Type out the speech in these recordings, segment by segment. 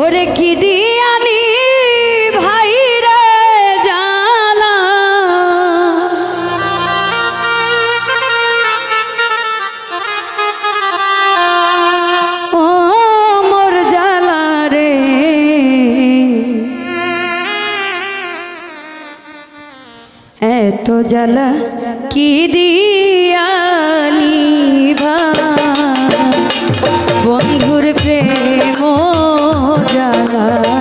ওরে কি দিয়ানি ভাই রে জালা? ও মোর জালা রে। এত জ্বালা কি দিয়ালি ভাই? বন্ধুর প্রেম love.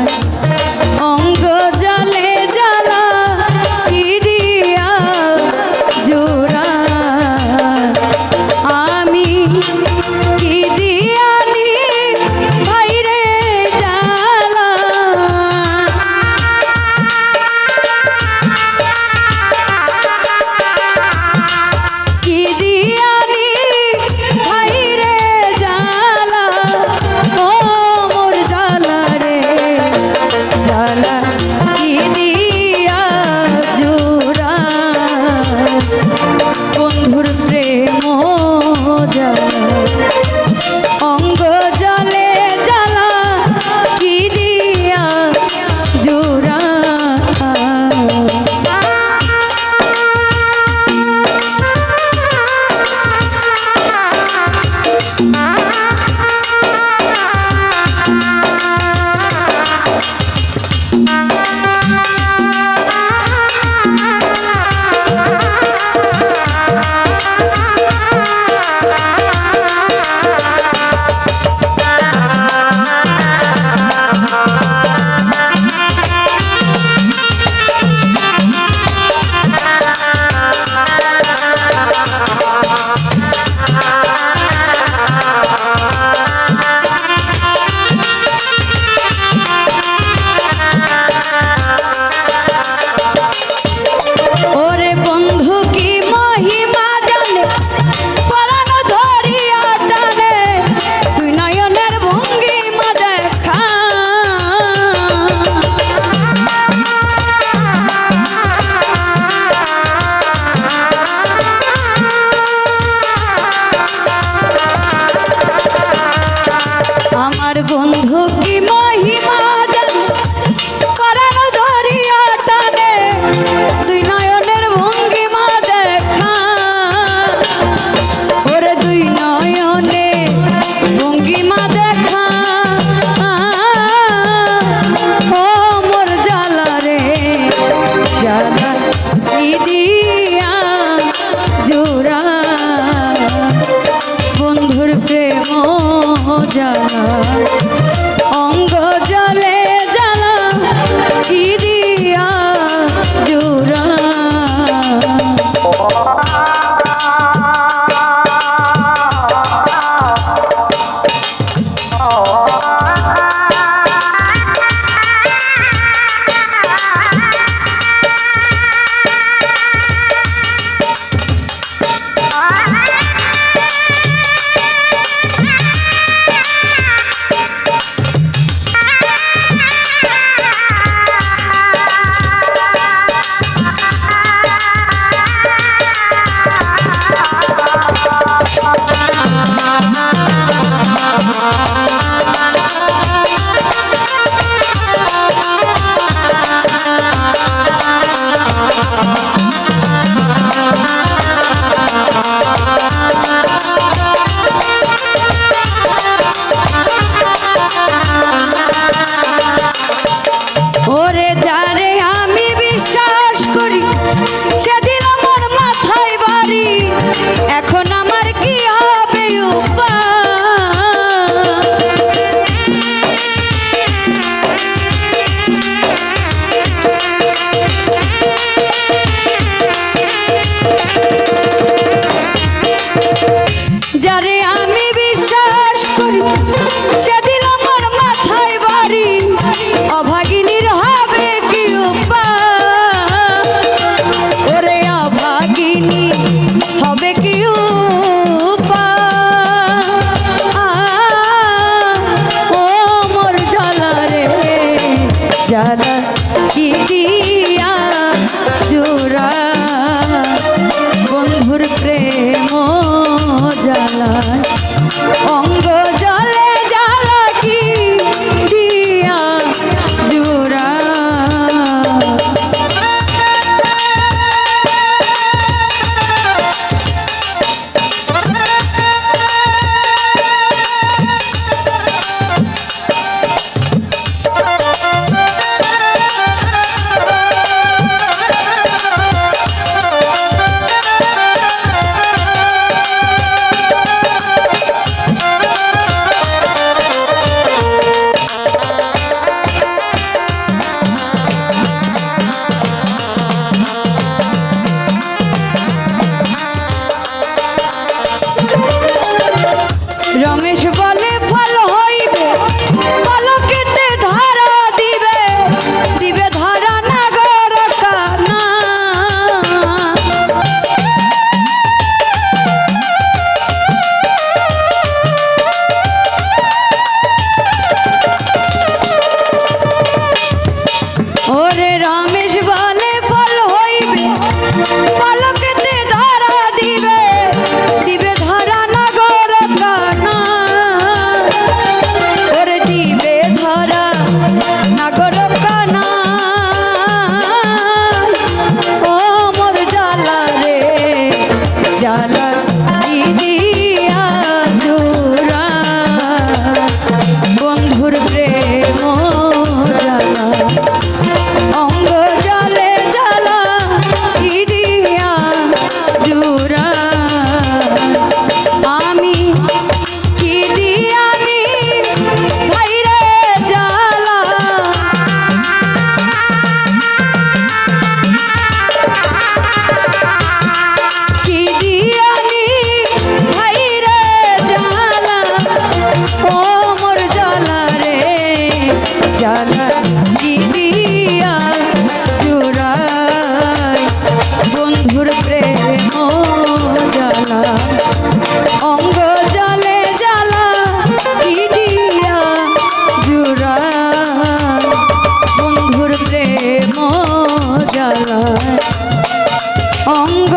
দিয়া জোড়া। বন্ধুর প্রেম যা জ্বালায়। অঙ্গ